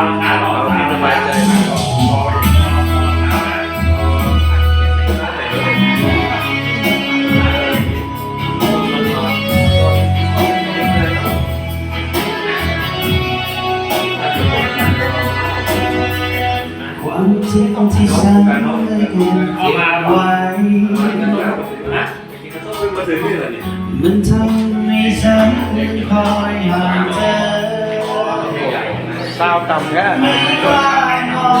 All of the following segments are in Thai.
ความจริงที่ฉันได้เก็บไว้งเลยก็แย่มันทำให้ฉันคอยหา ซาวต่ำแค่ไม่กล้ามอ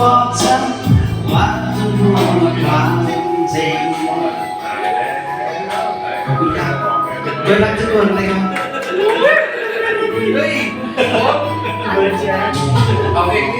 บอกฉันว่าต้องพูดความจริงขอบคุณครับโดยรักทุกคนเลยครับเฮ้ยเอาเองนี่แก